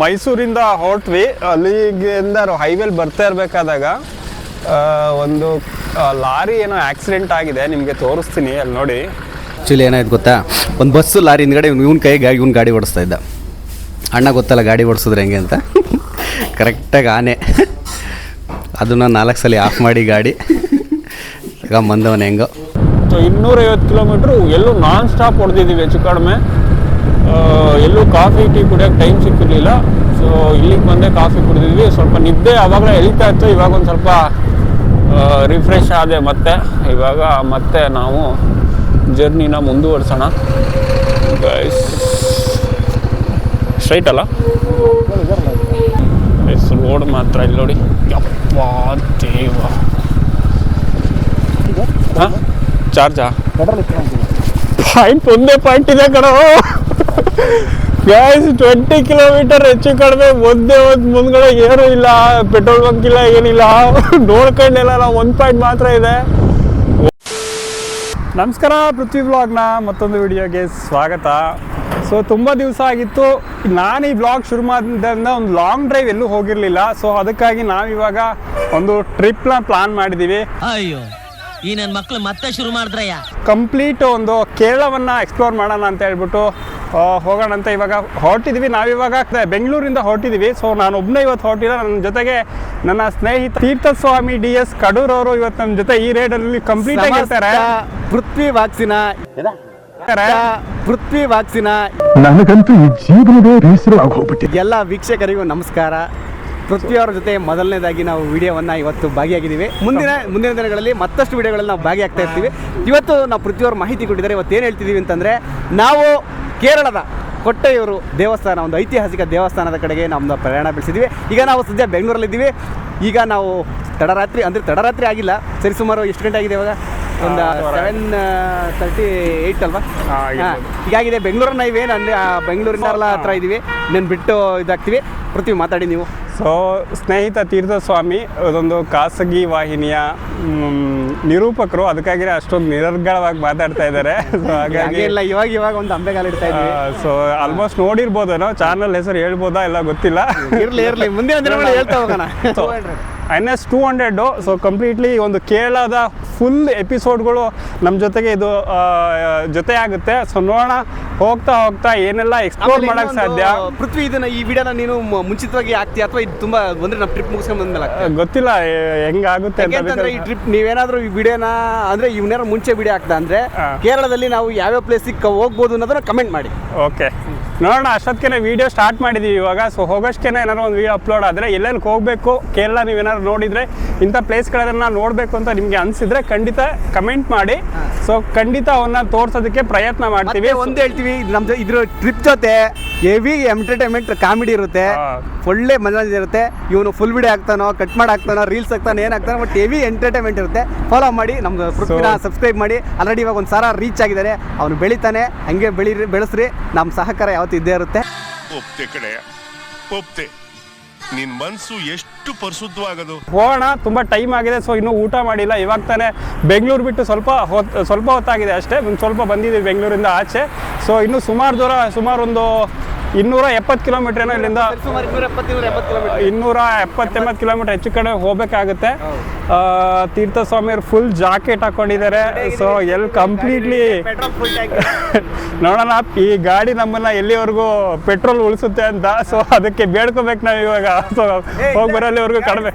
ಮೈಸೂರಿಂದ ಹೊರಟ್ವಿ. ಅಲ್ಲಿಗಿಂದ ಹೈವೇಲಿ ಬರ್ತಾ ಇರಬೇಕಾದಾಗ ಒಂದು ಲಾರಿ ಏನೋ ಆಕ್ಸಿಡೆಂಟ್ ಆಗಿದೆ ನಿಮಗೆ ತೋರಿಸ್ತೀನಿ ಅಲ್ಲಿ ನೋಡಿ. ಆ್ಯಕ್ಚುಲಿ ಏನಾಯ್ತು ಗೊತ್ತಾ? ಒಂದು ಬಸ್ಸು ಲಾರಿ ಹಿಂದ್ಗಡೆ ಇವ್ನ ಕೈಗೆ ಇವ್ನು ಗಾಡಿ ಓಡಿಸ್ತಾ ಇದ್ದ. ಅಣ್ಣ ಗೊತ್ತಲ್ಲ ಗಾಡಿ ಓಡಿಸಿದ್ರೆ ಹೆಂಗೆ ಅಂತ? ಕರೆಕ್ಟಾಗಿ ಆನೆ. ಅದನ್ನು ನಾಲ್ಕು ಸಲ ಆಫ್ ಮಾಡಿ ಗಾಡಿ. ಈಗ ಬಂದವನ ಹೆಂಗೋ. ಸೊ ಇನ್ನೂರೈವತ್ತು ಕಿಲೋಮೀಟ್ರು ಎಲ್ಲೂ ನಾನ್ ಸ್ಟಾಪ್ ಹೊಡೆದಿದ್ದೀವಿ ಹೆಚ್ಚು ಕಡಿಮೆ. ಎಲ್ಲೂ ಕಾಫಿ ಟೀ ಕುಡಿಯೋಕ್ಕೆ ಟೈಮ್ ಸಿಕ್ಕಿರಲಿಲ್ಲ. ಸೊ ಇಲ್ಲಿಗೆ ಬಂದೆ ಕಾಫಿ ಕುಡಿದಿದ್ವಿ. ಸ್ವಲ್ಪ ನಿದ್ದೆ ಆವಾಗಲೇ ಎಳಿತಾ ಇತ್ತು. ಇವಾಗ ಒಂದು ಸ್ವಲ್ಪ ರಿಫ್ರೆಶ್ ಆದೆ ಮತ್ತೆ. ಇವಾಗ ಮತ್ತೆ ನಾವು ಜರ್ನಿನ ಮುಂದುವರ್ಸೋಣ. ಸ್ಟ್ರೈಟ್ ಅಲ್ಲ? ಎಸ್ ರೋಡ್ ಮಾತ್ರ ಇಲ್ಲಿ ನೋಡಿ. ಯಪ್ಪ ದೇವ ಹಾಂ? ಚಾರ್ಜಾ ಪಾಯಿಂಟ್ ಒಂದೇ ಪಾಯಿಂಟ್ ಇದೆ ಕಣೋ. ಗ್ಯಾಸ್ ಟ್ವೆಂಟಿ ಕಿಲೋಮೀಟರ್ ಹೆಚ್ಚು ಕಡಿಮೆ ಮುಂದೆ ಒಂದು ಮುಂದ್ಗಡೆ ಏನೂ ಇಲ್ಲ. ಪೆಟ್ರೋಲ್ ಬಂಕ್ ಇಲ್ಲ ಏನಿಲ್ಲ. ನೋಡ್ಕೊಂಡಿಲ್ಲ ನಾವು ಒಂದು ಪಾಯಿಂಟ್ ಮಾತ್ರ ಇದೆ. ನಮಸ್ಕಾರ ಪೃಥ್ವಿ ಬ್ಲಾಗ್ನ ಮತ್ತೊಂದು ವಿಡಿಯೋಗೆ ಸ್ವಾಗತ. ಸೊ ತುಂಬ ದಿವಸ ಆಗಿತ್ತು. ನಾನು ಈ ಬ್ಲಾಗ್ ಶುರು ಮಾಡಿದ್ರಿಂದ ಒಂದು ಲಾಂಗ್ ಡ್ರೈವ್ ಎಲ್ಲೂ ಹೋಗಿರಲಿಲ್ಲ. ಸೊ ಅದಕ್ಕಾಗಿ ನಾವಿವಾಗ ಒಂದು ಟ್ರಿಪ್ನ ಪ್ಲಾನ್ ಮಾಡಿದ್ದೀವಿ ಅಯ್ಯೋ ಈ ನನ್ನ ಮಕ್ಕಳು ಮತ್ತೆ ಶುರು ಮಾಡಿದ್ರಯ್ಯ? ಕಂಪ್ಲೀಟ್ ಒಂದು ಕೇರಳವನ್ನು ಎಕ್ಸ್ಪ್ಲೋರ್ ಮಾಡೋಣ ಅಂತ ಹೇಳ್ಬಿಟ್ಟು ಹೋಗೋಣ ಅಂತ ಇವಾಗ ಹೊರಟಿದ್ವಿ. ನಾವಿವಾಗ ಬೆಂಗಳೂರಿಂದ ಹೊರಟಿದ್ವಿ. ಸೊ ನಾನು ಒಬ್ಬನೇ ಇವತ್ತು ಹೊರಟಿಲ್ಲ. ನನ್ನ ಜೊತೆಗೆ ನನ್ನ ಸ್ನೇಹಿತ ತೀರ್ಥಸ್ವಾಮಿ ಡಿ ಎಸ್ ಕಡೂರ್ ಅವರು ಇವತ್ತು ನಮ್ಮ ಜೊತೆ ಈ ರೇಡಲ್ಲಿ ಕಂಪ್ಲೀಟ್ ಆಗಿರ್ತಾರೆ ಪೃಥ್ವಿ ವಾಕ್ಸಿನ ಪೃಥ್ವಿ ವಾಕ್ಸಿನ ನನಗಂತೂ ಈ ಜೀವನವೇ ಬೇಸರ ಆಗೋಗ್ಬಿಟ್ಟಿದೆ. ಎಲ್ಲ ವೀಕ್ಷಕರಿಗೂ ನಮಸ್ಕಾರ. ಪೃಥ್ವಿ ಅವರ ಜೊತೆ ಮೊದಲನೇದಾಗಿ ನಾವು ವಿಡಿಯೋವನ್ನು ಇವತ್ತು ಭಾಗಿಯಾಗಿದ್ದೀವಿ. ಮುಂದಿನ ಮುಂದಿನ ದಿನಗಳಲ್ಲಿ ಮತ್ತಷ್ಟು ವಿಡಿಯೋಗಳಲ್ಲಿ ನಾವು ಭಾಗಿಯಾಗ್ತಾ ಇರ್ತೀವಿ. ಇವತ್ತು ನಾವು ಪೃಥ್ವಿ ಅವ್ರ ಮಾಹಿತಿ ಕೊಟ್ಟಿದ್ದಾರೆ. ಇವತ್ತು ಏನು ಹೇಳ್ತಿದ್ದೀವಿ ಅಂತಂದರೆ ನಾವು ಕೇರಳದ ಕೊಟ್ಟೆಯೂರು ದೇವಸ್ಥಾನ ಒಂದು ಐತಿಹಾಸಿಕ ದೇವಸ್ಥಾನದ ಕಡೆಗೆ ನಮ್ಮದು ಪ್ರಯಾಣ ಬೆಳೆಸಿದ್ವಿ. ಈಗ ನಾವು ಸದ್ಯ ಬೆಂಗಳೂರಲ್ಲಿದ್ದೀವಿ. ಈಗ ನಾವು ತಡರಾತ್ರಿ ಅಂದರೆ ತಡರಾತ್ರಿ ಆಗಿಲ್ಲ. ಸರಿ ಸುಮಾರು ಎಷ್ಟು ಗಂಟೆ ಆಗಿದೆ ಇವಾಗ? ಒಂದು. ಸೆವೆನ್ ತರ್ಟಿ ಏಯ್ಟ್ ಅಲ್ವಾ? ಹಾಂ. ಹೀಗಾಗಿದೆ. ಬೆಂಗಳೂರನ್ನ ಇವೇನು ಅಂದರೆ ಬೆಂಗಳೂರಿನ ಹತ್ರ ಇದ್ದೀವಿ ನಾನು ಬಿಟ್ಟು ಇದಾಗ್ತೀವಿ. ಪೃಥ್ವಿ ಮಾತಾಡಿ ನೀವು. ಸೊ ಸ್ನೇಹಿತ ತೀರ್ಥಸ್ವಾಮಿ ಅದೊಂದು ಖಾಸಗಿ ವಾಹಿನಿಯ ನಿರೂಪಕರು. ಅದಕ್ಕಾಗಿ ಅಷ್ಟೊಂದು ನಿರರ್ಗಳವಾಗಿ ಮಾತಾಡ್ತಾ ಇದ್ದಾರೆ. ಸೊ ಹಾಗಾಗಿ ಹಾಗೆ ಇಲ್ಲ ಇವಾಗ ಇವಾಗ ಒಂದು ಅಂಬೆಗಾಲ ಇಡ್ತಾ ಇದ್ದೀವಿ ಸೊ ಆಲ್ಮೋಸ್ಟ್ ನೋಡಿರ್ಬೋದೇನೋ ಚಾನಲ್ ಹೆಸರು ಹೇಳ್ಬೋದಾ ಎಲ್ಲ ಗೊತ್ತಿಲ್ಲ. ಇರ್ಲಿ ಇರ್ಲಿ ಮುಂದಿನ ದಿನಗಳು ಹೇಳ್ತಾ ಹೋಗೋಣ. N S two hundred so completely ಒಂದು ಕೇಳದ ಫುಲ್ ಎಪಿಸೋಡ್ಗಳು ನಮ್ಮ ಜೊತೆಗೆ ಇದು ಜೊತೆ ಆಗುತ್ತೆ. ಸೊ ನೋಡೋಣ ಹೋಗ್ತಾ ಹೋಗ್ತಾ ಏನೆಲ್ಲ ಎಕ್ಸ್ಪ್ಲೋರ್ ಮಾಡೋಕ್ಕೆ ಸಾಧ್ಯ? ಪೃಥ್ವಿ ಇದನ್ನ ಈ ವಿಡಿಯೋನ ನೀನು ಮುಂಚಿತವಾಗಿ ಹಾಕ್ತೀಯ ಅಥವಾ ಇದು ತುಂಬಾ ಬಂದ್ರೆ ನಮ್ಮ ಟ್ರಿಪ್ ಮುಗಿಸ್ಕೊಂಡು ಬಂದ್ಮೇಲೆ? ಗೊತ್ತಿಲ್ಲ ಹೆಂಗಾಗುತ್ತೆ ಅಂತ ಯಾಕೆಂತಂದ್ರೆ ಈ ಟ್ರಿಪ್ ನೀವೇನಾದ್ರೂ ಈ ವಿಡಿಯೋನ ಅಂದ್ರೆ ಇವನೇನಾದ್ರು ಮುಂಚೆ ವಿಡಿಯೋ ಆಗ್ತಾ ಅಂದ್ರೆ ಕೇರಳದಲ್ಲಿ ನಾವು ಯಾವ್ಯಾವ ಪ್ಲೇಸಿಗೆ ಹೋಗ್ಬೋದು ಅನ್ನೋದನ್ನ ಕಮೆಂಟ್ ಮಾಡಿ. ಓಕೆ ನೋಡೋಣ ಅಷ್ಟೊತ್ತಿಗೆ ವಿಡಿಯೋ ಸ್ಟಾರ್ಟ್ ಮಾಡಿದ್ದೀವಿ ಇವಾಗ. ಸೊ ಹೋಗೋಷ್ಟೇನೆ ಏನಾದ್ರು ಒಂದು ವೀಡಿಯೋ ಅಪ್ಲೋಡ್ ಆದರೆ ಎಲ್ಲೆಲ್ಲಿ ಹೋಗಬೇಕು ಕೇರಳ ನೀವೇನಾದ್ರು ನೋಡಿದರೆ ಇಂಥ ಪ್ಲೇಸ್ಗಳನ್ನ ನೋಡಬೇಕು ಅಂತ ನಿಮಗೆ ಅನಿಸಿದ್ರೆ ಖಂಡಿತ ಕಮೆಂಟ್ ಮಾಡಿ. ಸೊ ಖಂಡಿತ ಅವನ್ನ ತೋರ್ಸೋದಕ್ಕೆ ಪ್ರಯತ್ನ ಮಾಡ್ತೀವಿ. ಒಂದು ಹೇಳ್ತೀವಿ ನಮ್ದು ಇದ್ರ ಟ್ರಿಪ್ ಜೊತೆ ಹೆವಿ ಎಂಟರ್ಟೈನ್ಮೆಂಟ್ ಕಾಮಿಡಿ ಇರುತ್ತೆ. ಒಳ್ಳೆ ಮನೋರಂಜನೆ ಇರುತ್ತೆ. ಇವನು ಫುಲ್ ವಿಡಿಯೋ ಆಗ್ತಾನೋ ಕಟ್ ಮಾಡಿ ಹಾಕ್ತಾನೋ ರೀಲ್ಸ್ ಆಗ್ತಾನೋ ಏನು ಬಟ್ ಹೆವಿ ಎಂಟರ್ಟೈನ್ಮೆಂಟ್ ಇರುತ್ತೆ. ಫಾಲೋ ಮಾಡಿ ನಮ್ದು ಪೃಥ್ವಿನ ಸಬ್ಸ್ಕ್ರೈಬ್ ಮಾಡಿ. ಆಲ್ರೆಡಿ ಇವಾಗ ಒಂದು ಸಾರ ರೀಚ್ ಆಗಿದ್ದಾರೆ. ಅವನು ಬೆಳಿತಾನೆ ಹಂಗೆ ಬೆಳಿ ಬೆಳೆಸ್ರಿ. ನಮ್ಮ ಸಹಕಾರ ಇದ್ದೇ ಇರುತ್ತೆ. ಒಪ್ತೆ ಕಡೆ ಒಪ್ತೆ. ನಿನ್ ಮನ್ಸು ಎಷ್ಟು ಪರಿಶುದ್ಧವಾಗದು? ಹೋಗೋಣ ತುಂಬ ಟೈಮ್ ಆಗಿದೆ ಸೊ ಇನ್ನೂ ಊಟ ಮಾಡಿಲ್ಲ. ಇವಾಗ ತಾನೆ ಬೆಂಗಳೂರು ಬಿಟ್ಟು ಸ್ವಲ್ಪ ಹೊತ್ತು ಸ್ವಲ್ಪ ಹೊತ್ತಾಗಿದೆ ಅಷ್ಟೇ. ಒಂದು ಸ್ವಲ್ಪ ಬಂದಿದ್ದೀವಿ ಬೆಂಗಳೂರಿಂದ ಆಚೆ. ಸೊ ಇನ್ನು ಸುಮಾರು ದೂರ ಸುಮಾರು ಒಂದು ಇನ್ನೂರ ಎಪ್ಪತ್ತು ಕಿಲೋಮೀಟರ್ ಏನೋ ಇಲ್ಲಿಂದ ಇನ್ನೂರ ಎಪ್ಪತ್ತೆಂಬತ್ತು ಕಿಲೋಮೀಟರ್ ಹೆಚ್ಚು ಕಡೆ ಹೋಗ್ಬೇಕಾಗುತ್ತೆ. ತೀರ್ಥಸ್ವಾಮಿ ತೀರ್ಥಸ್ವಾಮಿಯವ್ರು ಫುಲ್ ಜಾಕೆಟ್ ಹಾಕೊಂಡಿದ್ದಾರೆ. ಸೊ ಎಲ್ಲಿ ಕಂಪ್ಲೀಟ್ಲಿ ನೋಡೋಣ ಈ ಗಾಡಿ ನಮ್ಮನ್ನ ಎಲ್ಲಿವರೆಗೂ ಪೆಟ್ರೋಲ್ ಉಳಿಸುತ್ತೆ ಅಂತ. ಸೊ ಅದಕ್ಕೆ ಬೇಡ್ಕೋಬೇಕು ನಾವು ಇವಾಗ. ಸೊ ಹೋಗಿ ಬರೋಲ್ಲಿವರೆಗೂ ಕಡಿಮೆ.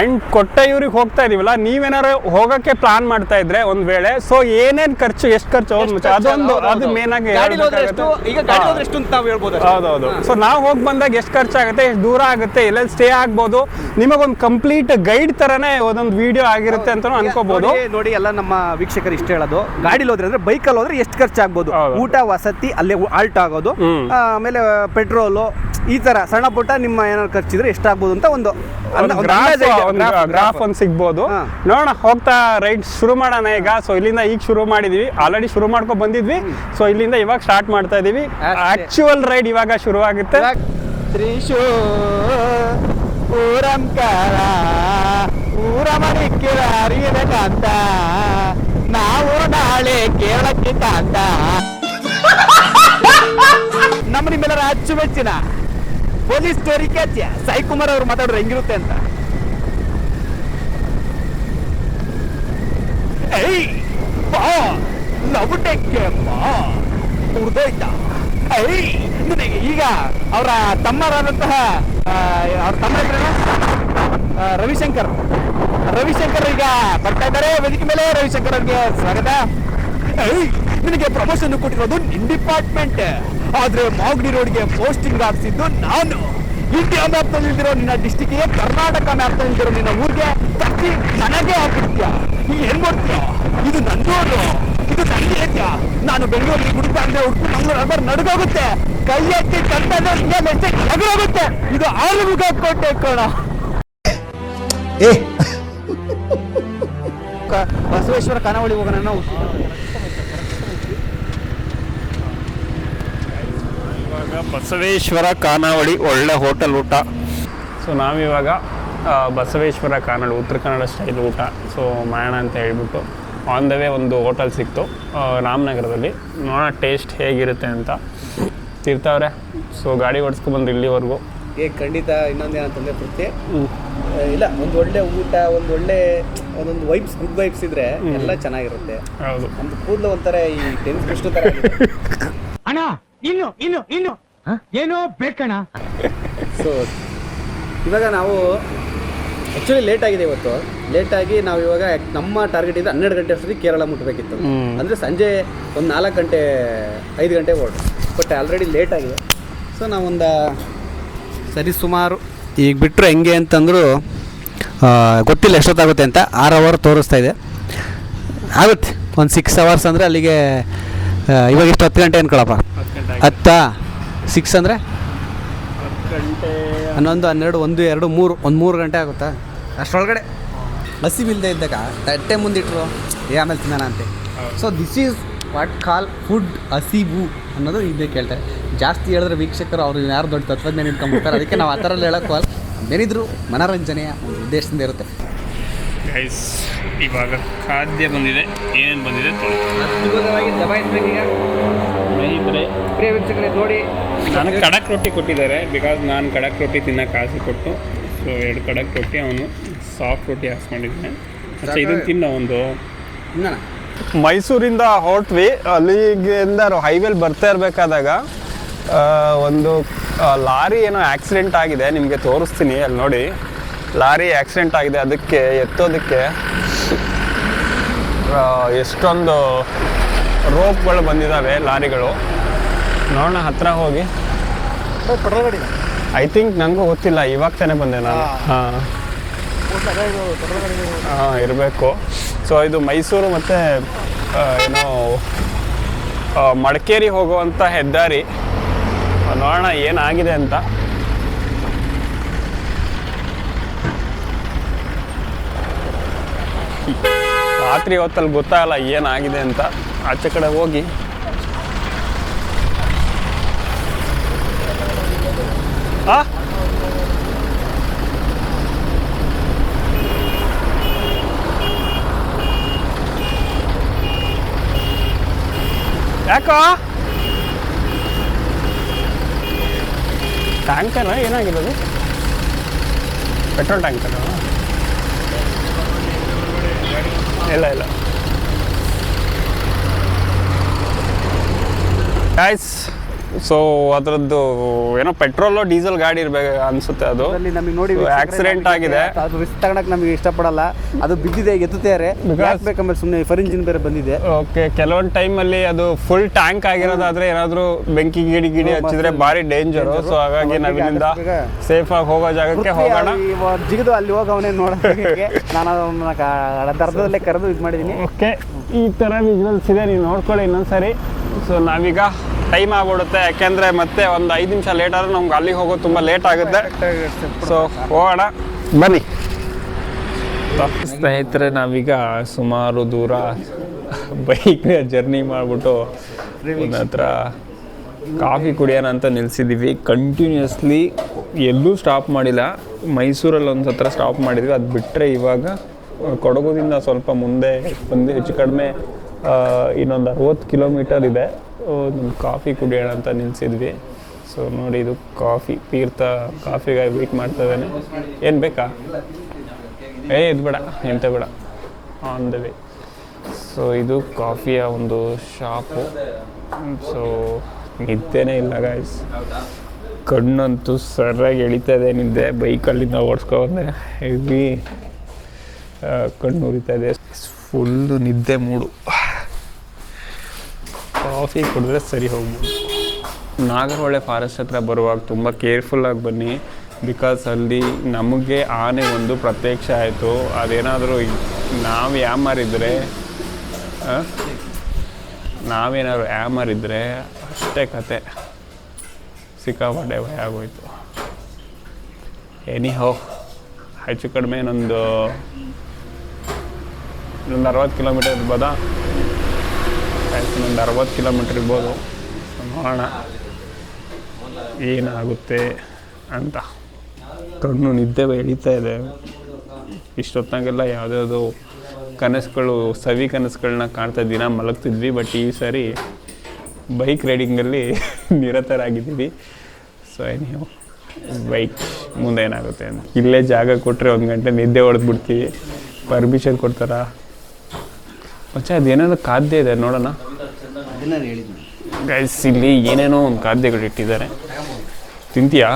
ಅಂಡ್ ಕೊಟ್ಟ ಇವ್ರಿಗೆ ಹೋಗ್ತಾ ಇದೀವಲ್ಲ ನೀವೇನಾರು ಹೋಗಕ್ಕೆ ಪ್ಲಾನ್ ಮಾಡ್ತಾ ಇದ್ರೆ ಒಂದ್ ವೇಳೆ. ಸೊ ಏನೇನ್ ಖರ್ಚು ಎಷ್ಟು ಖರ್ಚು ಅವ್ರು ಮುಚ್ಚ- ಅದೊಂದು ಅದು ಮೇನ್ ಆಗಿ ಗಾಡಿ ಹೋದ್ರೆ ಎಷ್ಟು ಈಗ ಗಾಡಿ ಹಾ. ಹೋದ್ರೆ ಎಷ್ಟು ಅಂತ ನಾವು ಹೇಳ್ಬೋದು. ಹೌದೌದು. ಸೊ ನಾವು ಹೋಗಿ ಬಂದಾಗ ಎಷ್ಟು ಖರ್ಚಾಗುತ್ತೆ ಎಷ್ಟು ದೂರ ಆಗುತ್ತೆ ಎಲ್ಲೆಲ್ಲಿ ಸ್ಟೇ ಆಗ್ಬೋದು ನಿಮಗೊಂದು ಕಂಪ್ಲೀಟ್ ಗೈಡ್ ತರನೇ ಒಂದೊಂದು ವಿಡಿಯೋ ಆಗಿರುತ್ತೆ ಅಂತ ಅನ್ಕೋಬಹುದು ನೋಡಿ- ಎಲ್ಲ ನಮ್ಮ ವೀಕ್ಷಕರು ಇಷ್ಟ ಹೇಳೋದು. ಗಾಡಿಲಿ ಹೋದ್ರೆ ಅಂದ್ರೆ ಬೈಕಲ್ಲಿ ಹೋದ್ರೆ ಎಷ್ಟು ಖರ್ಚಾಗ್ಬೋದು? ಹೌದು. ಊಟ ವಸತಿ ಅಲ್ಲೇ ಆಲ್ಟ್ ಆಗೋದು. ಆಮೇಲೆ ಪೆಟ್ರೋಲು ಈ ತರ ಸಣ್ಣ ಪುಟ್ಟ ನಿಮ್ಮ ಏನಾದ್ರು ಖರ್ಚಿದ್ರೆ ಎಷ್ಟಾಗ್ಬೋದು ಅಂತ ಒಂದು ಗ್ರಾಫ್. ಒಂದು ಸಿಗ್ಬೋದು. ನೋಡೋಣ ಹೋಗ್ತಾ ರೈಡ್ ಶುರು ಮಾಡೋಣ ಈಗ. ಸೊ ಇಲ್ಲಿಂದ ಈಗ ಶುರು ಮಾಡಿದೀವಿ. ಆಲ್ರೆಡಿ ಶುರು ಮಾಡ್ಕೊಂಡು ಬಂದಿದ್ವಿ. ಸೊ ಇಲ್ಲಿಂದ ಇವಾಗ ಸ್ಟಾರ್ಟ್ ಮಾಡ್ತಾ ಇದೀವಿ. ಆಕ್ಚುವಲ್ ಆಕ್ಚುಯಲ್ ರೈಡ್ ಇವಾಗ ಶುರು ಆಗುತ್ತೆ. ಅರಿಯಬೇಕಂತ ನಾವು ನಾಳೆ ಕೇರಳಕ್ಕೆ ತಾಂತ ಅಚ್ಚುಮೆಚ್ಚಿನ ಪೊಲೀಸ್ ಸ್ಟೋರಿ ಕೇಳ್ತೀಯ ಸಾಯಿ ಕುಮಾರ್ ಅವ್ರು ಮಾತಾಡೋರು ಹೆಂಗಿರುತ್ತೆ ಅಂತ. ಏಯ್, ಬಾ. ಲಬುಟೆಕ್ಕೆ ಬಾ. ಉರ್ದೋಯ್ತ ಏಯ್, ನಿನಗೆ ಈಗ ಅವರ ತಮ್ಮರಾದಂತಹ ಅವ್ರ ತಮ್ಮ ರವಿಶಂಕರ್. ರವಿಶಂಕರ್ ಈಗ ಬರ್ತಾ ಇದ್ದಾರೆ. ವೇದಿಕೆ ಮೇಲೆ ರವಿಶಂಕರ್ ಅವ್ರಿಗೆ ಸ್ವಾಗತ. ನಿನಗೆ ಪ್ರಮೋಷನ್ ಕೊಟ್ಟಿರೋದು ನಿನ್ ಡಿಪಾರ್ಟ್ಮೆಂಟ್ ಆದ್ರೆ ಮಾಗಡಿ ರೋಡ್ಗೆ ಪೋಸ್ಟಿಂಗ್ ಹಾಕ್ಸಿದ್ದು ನಾನು. ಇಂಡಿಯಾ ಮ್ಯಾಪ್ ನಿಲ್ದಿರೋ ನಿನ್ನ ಡಿಸ್ಟಿಕ್ಗೆ ಕರ್ನಾಟಕ ಮ್ಯಾಪ್ ನಿಲ್ದಿರೋ ನಿನ್ನ ಊರಿಗೆ ತಪ್ಪಿ ನನಗೆ ಹಾಕಿರ್ತೀಯ. ನೀ ಏನ್ ಮಾಡ್ತೀಯ ಇದು ನಂದೂರು ಇದು ನನಗೆ ಐತ್ಯಾ ನಾನು ಬೆಂಗಳೂರಿಗೆ ಹುಡುಕ ಅಂದ್ರೆ ಹುಡುಕು ಮಂಗಳೂರು ಅರ್ಬರ್ ನಡುಗೋಗುತ್ತೆ. ಕೈ ಎತ್ತಿ ಕಂಟದ ಎದುರೋಗುತ್ತೆ. ಇದು ಆರುಮುಖ ಕೊಟ್ಟೆ ಕೋಣ. ಬಸವೇಶ್ವರ ಕನವಳಿ ಹೋಗೋಣ ನಾವು ಇವಾಗ ಬಸವೇಶ್ವರ ಖಾನಾವಳಿ ಒಳ್ಳೆ ಹೋಟೆಲ್ ಊಟ. ಸೊ ನಾವಿವಾಗ ಬಸವೇಶ್ವರ ಖಾನಾವಳಿ ಉತ್ತರ ಕನ್ನಡ ಸ್ಟೈಲ್ ಊಟ. ಸೊ ಮಾಯಣ ಅಂತ ಹೇಳ್ಬಿಟ್ಟು ಆನ್ ದ ವೇ ಒಂದು ಹೋಟೆಲ್ ಸಿಕ್ತು ರಾಮನಗರದಲ್ಲಿ. ನೋಡೋಣ ಟೇಸ್ಟ್ ಹೇಗಿರುತ್ತೆ ಅಂತ. ತಿರ್ತಾವ್ರೆ ಸೊ ಗಾಡಿ ಓಡಿಸ್ಕೊಂಡ್ಬಂದು ಇಲ್ಲಿವರೆಗೂ. ಏ ಖಂಡಿತ ಇನ್ನೊಂದೇನಂತಂದ್ರೆ ತೃಪ್ತಿ. ಪ್ರತಿ ಇಲ್ಲ ಒಂದು ಒಳ್ಳೆ ಊಟ ಒಂದು ಒಳ್ಳೆ ಒಂದೊಂದು ವೈಬ್ಸ್ ಗುಡ್ ವೈಬ್ಸ್ ಇದ್ರೆ ಎಲ್ಲ ಚೆನ್ನಾಗಿರುತ್ತೆ. ಹೌದು. ಒಂದು ಕೂದಲು ಒಂಥರ ಈ ಟೆನ್ಸ್ ಕೃಷ್ಣ ತರ ಅಣ್ಣ ಇನ್ನು ಇನ್ನು ಇನ್ನು. ಏನೋ ಬೇಕಣ ಸೊ ಇವಾಗ ನಾವು ಆ್ಯಕ್ಚುಲಿ ಲೇಟ್ ಆಗಿದೆ ಇವತ್ತು. ಲೇಟಾಗಿ ನಾವು ಇವಾಗ ನಮ್ಮ ಟಾರ್ಗೆಟ್ ಇದೆ ಹನ್ನೆರಡು ಗಂಟೆ ಅಷ್ಟೊತ್ತಿಗೆ ಕೇರಳ ಮುಟ್ಟಬೇಕಿತ್ತು. ಅಂದರೆ ಸಂಜೆ ಒಂದು ನಾಲ್ಕು ಗಂಟೆ ಐದು ಗಂಟೆ ಹೊರಡು ಬಟ್ ಆಲ್ರೆಡಿ ಲೇಟ್ ಆಗಿದೆ. ಸೊ ನಾವೊಂದು ಸರಿ ಸುಮಾರು ಈಗ ಬಿಟ್ಟರೆ ಹೆಂಗೆ ಅಂತಂದ್ರು ಗೊತ್ತಿಲ್ಲ ಎಷ್ಟೊತ್ತಾಗುತ್ತೆ ಅಂತ ಆರು ಅವರ್ ತೋರಿಸ್ತಾ ಇದೆ. ಆಗುತ್ತೆ. ಒಂದು ಸಿಕ್ಸ್ ಅವರ್ಸ್ ಅಂದರೆ ಅಲ್ಲಿಗೆ ಇವಾಗ ಇಷ್ಟು ಹತ್ತು ಗಂಟೆ ಅನ್ಕೊಳಪ್ಪ ಹತ್ತಾ ಸಿಕ್ಸ್ ಅಂದರೆ? ಗಂಟೆ. ಹನ್ನೊಂದು ಹನ್ನೆರಡು ಒಂದು ಎರಡು ಮೂರು ಒಂದು ಮೂರು ಗಂಟೆ ಆಗುತ್ತಾ? ಅಷ್ಟರೊಳಗಡೆ. ಹಸಿವಿಲ್ಲದೆ ಇದ್ದಾಗ ತಟ್ಟೆ ಮುಂದಿಟ್ರು ಏ ಆಮೇಲೆ ತಿನ್ನೋಣ ಅಂತೆ. So this is what call food ಹಸಿವು ಅನ್ನೋದು ಇದೇ ಕೇಳ್ತಾರೆ. ಜಾಸ್ತಿ ಹೇಳಿದ್ರೆ ವೀಕ್ಷಕರು ಅವ್ರು ಯಾರು ದೊಡ್ಡ ತತ್ವಜ್ಞಾನ ಇಟ್ಕೊಂಡ್ಬಿಡ್ತಾರೆ. ಅದಕ್ಕೆ ನಾವು ಆ ಥರ ಹೇಳೋಕ್ಕೂ ಏನಿದ್ರು ಮನೋರಂಜನೆಯ ಒಂದು ಉದ್ದೇಶದಿಂದ ಇರುತ್ತೆ. ಗೈಸ್ ಇವಾಗ ಖಾದ್ಯ ಬಂದಿದೆ. ಏನೇನು ಬಂದಿದೆ? ಅದ್ಭುತವಾಗಿ ದಬಾಯಿಸ್ಬೇಕೀಗ ಸ್ನೇಹಿತರೆ. ಪ್ರಿಯ ವೀಕ್ಷಕರೇ ನೋಡಿ. ನನಗೆ ಕಡಕ್ ರೊಟ್ಟಿ ಕೊಟ್ಟಿದ್ದಾರೆ ಬಿಕಾಸ್ ನಾನು ಕಡಕ್ ರೊಟ್ಟಿ ತಿನ್ನೋಕೆ ಆಸೆ ಕೊಟ್ಟು ಸೊ ಎರಡು ಕಡಕ್ ರೊಟ್ಟಿ ಅವನು ಸಾಫ್ಟ್ ರೊಟ್ಟಿ ಹಾಕ್ಸ್ಕೊಂಡಿದ್ದಾನೆ ಅಷ್ಟೇ ಇದನ್ನು ತಿನ್ನ ಒಂದು. ಮೈಸೂರಿಂದ ಹೊರಟ್ವಿ. ಅಲ್ಲಿಗಿಂದ ಹೈವೇಲಿ ಬರ್ತಾ ಇರಬೇಕಾದಾಗ ಒಂದು ಲಾರಿ ಏನೋ ಆಕ್ಸಿಡೆಂಟ್ ಆಗಿದೆ. ನಿಮಗೆ ತೋರಿಸ್ತೀನಿ ಅಲ್ಲಿ ನೋಡಿ. ಲಾರಿ ಆಕ್ಸಿಡೆಂಟ್ ಆಗಿದೆ. ಅದಕ್ಕೆ ಎತ್ತೋದಕ್ಕೆ ಎಷ್ಟೊಂದು ರೋಪ್ಗಳು ಬಂದಿದ್ದಾವೆ ಲಾರಿಗಳು. ನೋಡೋಣ ಹತ್ರ ಹೋಗಿ. ಐ ಥಿಂಕ್ ನನಗೂ ಗೊತ್ತಿಲ್ಲ ಇವಾಗ ತಾನೇ ಬಂದೆ ನಾನು. ಹಾಂ. ಹಾಂ. ಇರಬೇಕು. ಸೊ ಇದು ಮೈಸೂರು ಮತ್ತು ಏನು ಮಡಿಕೇರಿ ಹೋಗುವಂಥ ಹೆದ್ದಾರಿ. ನೋಡೋಣ ಏನಾಗಿದೆ ಅಂತ. ರಾತ್ರಿ ಹೊತ್ತಲ್ಲಿ ಗೊತ್ತಾಗಲ್ಲ ಏನಾಗಿದೆ ಅಂತ. ಆಚೆ ಕಡೆ ಹೋಗಿ. ಆ? ಯಾಕೋ? ಟ್ಯಾಂಕರ್ ಏನಾಗಿದೆ ಅದು? ಪೆಟ್ರೋಲ್ ಟ್ಯಾಂಕರ್ ಇಲ್ಲ ಇಲ್ಲ. ಗಾಯ್ಸ್ ಸೊ ಅದರದ್ದು ಏನೋ ಪೆಟ್ರೋಲು ಡೀಸೆಲ್ ಗಾಡಿ ಇರ್ಬೇಕು ಅನ್ಸುತ್ತೆ ಅದು. ಅಲ್ಲಿ ನಮಗೆ ನೋಡಿ ಆಕ್ಸಿಡೆಂಟ್ ಆಗಿದೆ. ಅದು ರಿಸ್ಕ್ ತಗೊಳಕ್ ನಮಗೆ ಇಷ್ಟಪಡಲ್ಲ. ಅದು ಬಿದ್ದಿದೆ ಎತ್ತುತ್ತಾರೆ. Because- ಬೇಕಂದ್ರೆ ಸುಮ್ಮನೆ ಫರ್ ಇಂಜಿನ್ ಬೇರೆ ಬಂದಿದೆ. ಓಕೆ ಕೆಲವೊಂದು ಟೈಮಲ್ಲಿ ಅದು ಫುಲ್ ಟ್ಯಾಂಕ್ ಆಗಿರೋದಾದ್ರೆ ಏನಾದರೂ ಬೆಂಕಿ ಗಿಡಿ ಗಿಡಿ ಹಚ್ಚಿದ್ರೆ ಭಾರಿ ಡೇಂಜರು ಸೊ ಹಾಗಾಗಿ ನಾವು ಇಲ್ಲಿಂದ ಸೇಫ್ ಆಗಿ ಹೋಗೋ ಜಾಗಕ್ಕೆ ಹೋಗೋಣ. ಜಿಗಿದು ಅಲ್ಲಿ ಹೋಗವನೇ ನೋಡೋದಕ್ಕೆ ನಾನು ಅರ್ಧದಲ್ಲೇ ಕರೆದು ಇದು ಮಾಡಿದ್ದೀನಿ ಓಕೆ ಈ ಥರ ವಿಜುವಲ್ಸ್ ಇದೆ ನೀವು ನೋಡ್ಕೊಳ್ಳಿ ಇನ್ನೊಂದ್ಸರಿ. ಸೊ ನಾವೀಗ ಟೈಮ್ ಆಗ್ಬಿಡುತ್ತೆ. ಯಾಕೆಂದರೆ ಮತ್ತೆ ಒಂದು ಐದು ನಿಮಿಷ ಲೇಟ್ ಆದರೆ ನಮ್ಗೆ ಅಲ್ಲಿಗೆ ಹೋಗೋದು ತುಂಬ ಲೇಟ್ ಆಗುತ್ತೆ. ಸೊ ಹೋಗೋಣ. ಬನ್ನಿ. ಸ್ನೇಹಿತರೆ ನಾವೀಗ ಸುಮಾರು ದೂರ ಬೈಕ್ ಜರ್ನಿ ಮಾಡಿಬಿಟ್ಟು ನಂತರ ಹತ್ರ ಕಾಫಿ ಕುಡಿಯೋಣ ಅಂತ ನಿಲ್ಸಿದ್ದೀವಿ ಕಂಟಿನ್ಯೂಸ್ಲಿ ಎಲ್ಲೂ ಸ್ಟಾಪ್ ಮಾಡಿಲ್ಲ. ಮೈಸೂರಲ್ಲಿ ಒಂದು ಹತ್ರ ಸ್ಟಾಪ್ ಮಾಡಿದ್ವಿ. ಅದು ಬಿಟ್ಟರೆ ಇವಾಗ ಕೊಡಗುದಿಂದ ಸ್ವಲ್ಪ ಮುಂದೆ ಬಂದು ಹೆಚ್ಚು ಕಡಿಮೆ ಇನ್ನೊಂದು ಅರವತ್ತು ಕಿಲೋಮೀಟರ್ ಇದೆ. ಒಂದು ಕಾಫಿ ಕುಡಿಯೋಣ ಅಂತ ನಿಲ್ಸಿದ್ವಿ. ಸೊ ನೋಡಿ ಇದು ಕಾಫಿ, ತೀರ್ಥ ಕಾಫಿಗಾಗಿ ವೆಯ್ಟ್ ಮಾಡ್ತಾ ಇದ್ದಾನೆ. ಏನು ಬೇಕಾ? ಏ, ಇದು ಬೇಡ, ಎಂತ ಬೇಡ. ಆನ್ ದ ವೇ ಸೊ ಇದು ಕಾಫಿಯ ಒಂದು ಶಾಪು. ಸೊ ನಿದ್ದೆನೇ ಇಲ್ಲ ಗಾಯ್ಸ್ ಕಣ್ಣಂತೂ ಸರಿಯಾಗಿ ಎಳಿತಾ ಇದೆ ನಿದ್ದೆ. ಬೈಕಲ್ಲಿಂದ ಓಡಿಸ್ಕೊ ಬಂದೆ. ಹೆವಿ ಕಣ್ಣು ಉರಿತಾ ಇದೆ. ಫುಲ್ಲು ನಿದ್ದೆ ಮೂಡು. ಕಾಫಿ ಕುಡಿದ್ರೆ ಸರಿ ಹೋಗ್ಬೋದು. ನಾಗರಹೊಳೆ ಫಾರೆಸ್ಟ್ ಹತ್ರ ಬರುವಾಗ ತುಂಬ ಕೇರ್ಫುಲ್ಲಾಗಿ ಬನ್ನಿ. ಬಿಕಾಸ್ ಅಲ್ಲಿ ನಮಗೆ ಆನೆ ಒಂದು ಪ್ರತ್ಯಕ್ಷ ಆಯಿತು. ಅದೇನಾದರೂ ನಾವು ಯಾಮಾರಿದ್ರೆ ನಾವೇನಾದ್ರು ಯಾಮಾರಿದ್ರೆ ಅಷ್ಟೇ ಕತೆ. ಸಿಕ್ಕಾಪಟ್ಟೆ ಭಯ ಆಗೋಯ್ತು. ಎನಿ ಹೋ ಹೆಚ್ಚು ಕಡಿಮೆ ಇನ್ನೊಂದು ಇನ್ನೊಂದು ಅರವತ್ತು ಕಿಲೋಮೀಟರ್ ಇರ್ಬೋದಾ? ಇನ್ನೊಂದು ಅರವತ್ತು ಕಿಲೋಮೀಟ್ರ್ ಇರ್ಬೋದು. ನೋಡೋಣ. ಏನಾಗುತ್ತೆ ಅಂತ. ಕಣ್ಣು ನಿದ್ದೆ ಎಳಿತಾ ಇದೆ. ಇಷ್ಟೊತ್ತಾಗೆಲ್ಲ ಯಾವುದ್ಯಾವುದೋ ಕನಸುಗಳು, ಸವಿ ಕನಸುಗಳನ್ನ ಕಾಣ್ತಾ ದಿನ ಮಲಗ್ತಿದ್ವಿ. ಬಟ್ ಈ ಸಾರಿ ಬೈಕ್ ರೈಡಿಂಗಲ್ಲಿ ನಿರತರಾಗಿದ್ದೀವಿ. ಸೊ ನೀವು ಬೈಕ್ ಮುಂದೆ ಏನಾಗುತ್ತೆ ಅಂತ. ಇಲ್ಲೇ ಜಾಗ ಕೊಟ್ಟರೆ ಒಂದು ಗಂಟೆ ನಿದ್ದೆ ಹೊಡೆದ್ಬಿಡ್ತೀವಿ. ಪರ್ಮಿಷನ್ ಕೊಡ್ತಾರಾ? ಮಚ್ಚ, ಅದೇನಾದ್ರು ಖಾದ್ಯ ಇದೆ ನೋಡೋಣ. ಗೈಸ್ ಇಲ್ಲಿ ಏನೇನೋ ಒಂದು ಖಾದ್ಯಗಳು ಇಟ್ಟಿದ್ದಾರೆ. ತಿಂತೀಯಾ?